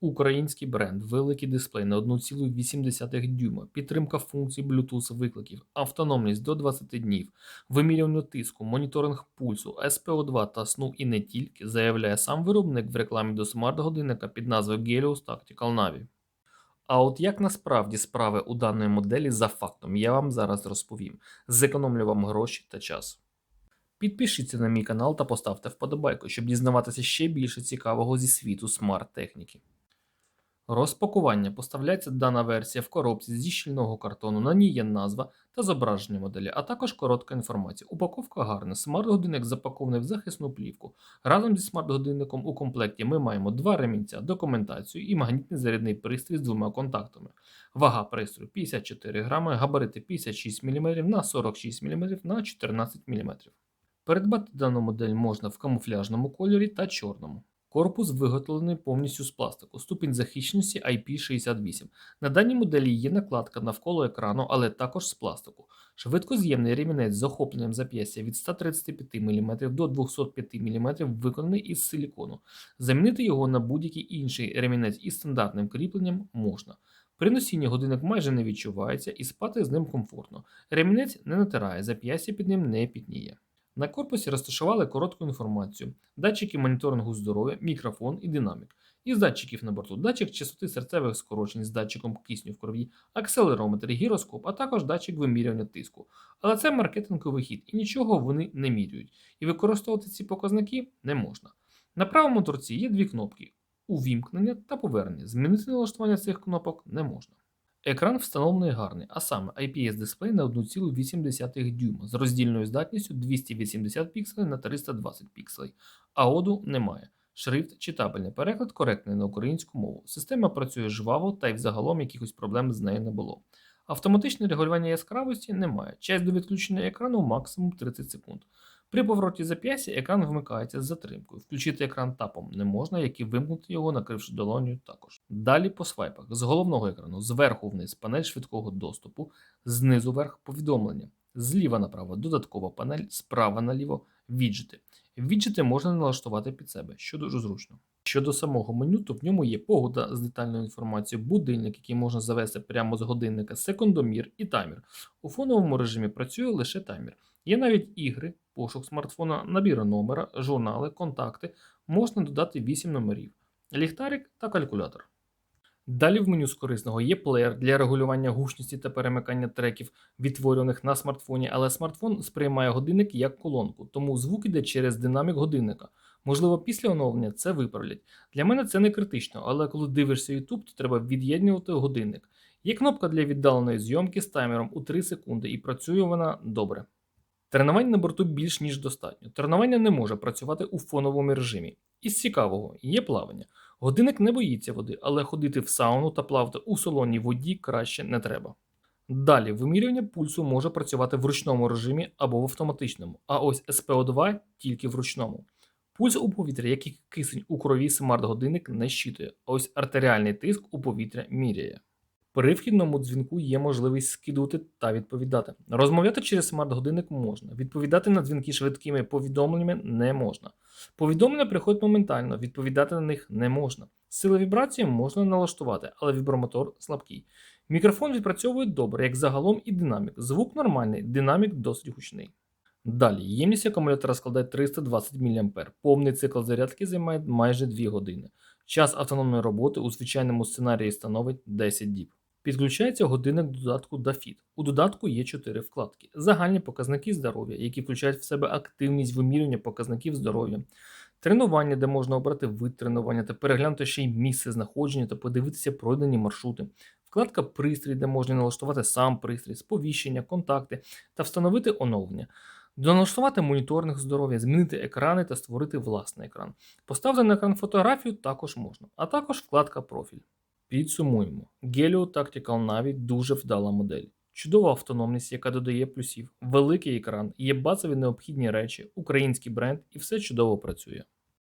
Український бренд, великий дисплей на 1,8 дюйма, підтримка функцій Bluetooth викликів, автономність до 20 днів, вимірювання тиску, моніторинг пульсу, SPO2 та сну і не тільки, заявляє сам виробник в рекламі до смарт-годинника під назвою Gelios Tactical Navi. А от як насправді справи у даної моделі за фактом, я вам зараз розповім. Зекономлю вам гроші та час. Підпишіться на мій канал та поставте вподобайку, щоб дізнаватися ще більше цікавого зі світу смарт-техніки. Розпакування поставляється дана версія в коробці зі щільного картону. На ній є назва та зображення моделі, а також коротка інформація. Упаковка гарна. Смарт-годинник запакований в захисну плівку. Разом зі смарт-годинником у комплекті ми маємо два ремінця, документацію і магнітний зарядний пристрій з двома контактами. Вага пристрою 54 грами, габарити 56 мм на 46 мм на 14 мм. Передбати дану модель можна в камуфляжному кольорі та чорному. Корпус виготовлений повністю з пластику, ступінь захищеності IP68. На даній моделі є накладка навколо екрану, але також з пластику. Швидкоз'ємний ремінець з охопленням зап'ястя від 135 мм до 205 мм виконаний із силікону. Замінити його на будь-який інший ремінець із стандартним кріпленням можна. При носінні годинник майже не відчувається і спати з ним комфортно. Ремінець не натирає, зап'ястя під ним не пітніє. На корпусі розташували коротку інформацію: датчики моніторингу здоров'я, мікрофон і динамік. Із датчиків на борту датчик частоти серцевих скорочень з датчиком кисню в крові, акселерометр, гіроскоп, а також датчик вимірювання тиску. Але це маркетинговий хід і нічого вони не міряють. І використовувати ці показники не можна. На правому торці є дві кнопки: увімкнення та повернення. Змінити налаштування цих кнопок не можна. Екран встановлений гарний, а саме IPS-дисплей на 1,8 дюйма з роздільною здатністю 280 пікселей на 320 пікселей. АОДу немає. Шрифт читабельний переклад коректний на українську мову. Система працює жваво та й взагалом якихось проблем з нею не було. Автоматичне регулювання яскравості немає. Час до відключення екрану максимум 30 секунд. При повороті зап'ястя екран вмикається з затримкою. Включити екран тапом не можна, як і вимкнути його, накривши долоню також. Далі по свайпах з головного екрану зверху вниз панель швидкого доступу, знизу вверх повідомлення, зліва направо додаткова панель, справа наліво віджити. Віджити можна налаштувати під себе, що дуже зручно. Щодо самого меню, то в ньому є погода з детальною інформацією, будильник, який можна завести прямо з годинника, секундомір і таймер. У фоновому режимі працює лише таймер. Є навіть ігри, пошук смартфона, набір номера, журнали, контакти. Можна додати 8 номерів, ліхтарик та калькулятор. Далі в меню з корисного є плеєр для регулювання гучності та перемикання треків, відтворюваних на смартфоні, але смартфон сприймає годинник як колонку, тому звук іде через динамік годинника. Можливо, після оновлення це виправлять. Для мене це не критично, але коли дивишся YouTube, то треба від'єднувати годинник. Є кнопка для віддаленої зйомки з таймером у 3 секунди, і працює вона добре. Тренувань на борту більш ніж достатньо. Тренування не може працювати у фоновому режимі. Із цікавого є плавання. Годинник не боїться води, але ходити в сауну та плавати у солоній воді краще не треба. Далі вимірювання пульсу може працювати в ручному режимі або в автоматичному, а ось SPO2 тільки в ручному. Пульс у повітря, як і кисень у крові смарт-годинник не щитує, а ось артеріальний тиск у повітря міряє. При вхідному дзвінку є можливість скидувати та відповідати. Розмовляти через смарт-годинник можна, відповідати на дзвінки швидкими повідомленнями не можна. Повідомлення приходять моментально, відповідати на них не можна. Сили вібрації можна налаштувати, але вібромотор слабкий. Мікрофон відпрацьовує добре, як загалом і динамік. Звук нормальний, динамік досить гучний. Далі, ємність акумулятора складає 320 мА. Повний цикл зарядки займає майже 2 години. Час автономної роботи у звичайному сценарії становить 10 діб. Підключається годинник додатку DAFIT. У додатку є 4 вкладки: загальні показники здоров'я, які включають в себе активність вимірювання показників здоров'я, тренування, де можна обрати вид тренування та переглянути ще й місце знаходження та подивитися пройдені маршрути. Вкладка Пристрій, де можна налаштувати сам пристрій, сповіщення, контакти та встановити оновлення. Доналаштувати моніторинг здоров'я, змінити екрани та створити власний екран. Поставити на екран фотографію також можна, а також вкладка Профіль. Підсумуємо. Gelio Tactical Navi дуже вдала модель. Чудова автономність, яка додає плюсів, великий екран, є базові необхідні речі, український бренд і все чудово працює.